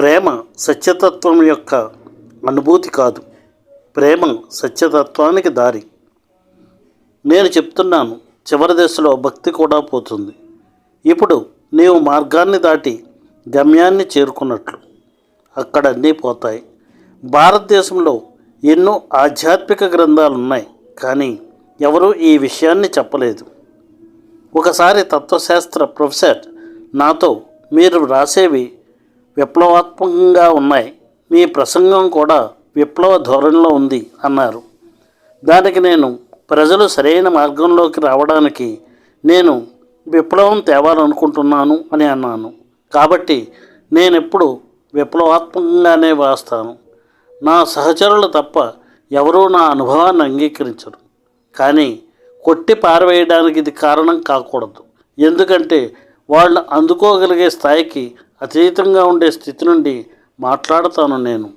ప్రేమ సత్యతత్వం యొక్క అనుభూతి కాదు. ప్రేమ సత్యతత్వానికి దారి. నేను చెప్తున్నాను చివరి దశలో భక్తి కూడా పోతుంది. ఇప్పుడు నీవు మార్గాన్ని దాటి గమ్యాన్ని చేరుకున్నట్లు. అక్కడ అన్నీ పోతాయి. భారతదేశంలో ఎన్నో ఆధ్యాత్మిక గ్రంథాలు ఉన్నాయి కానీ ఎవరూ ఈ విషయాన్ని చెప్పలేదు. ఒకసారి తత్వశాస్త్ర ప్రొఫెసర్ నాతో మీరు రాసేవి విప్లవాత్మకంగా ఉన్నాయి. మీ ప్రసంగం కూడా విప్లవ ధోరణిలో ఉంది అన్నారు. దానికి నేను ప్రజలు సరైన మార్గంలోకి రావడానికి నేను విప్లవం తేవాలనుకుంటున్నాను అని అన్నాను. కాబట్టి నేను ఎప్పుడు విప్లవాత్మకంగానే వ్రాస్తాను నా సహచరులు తప్ప ఎవరూ నా అనుభవాన్ని అంగీకరించరు. కానీ కొట్టి పారవేయడానికి ఇది కారణం కాకూడదు. ఎందుకంటే వాళ్ళు అందుకోగలిగే స్థాయికి అతీతంగా ఉండే స్థితి నుండి మాట్లాడతాను నేను.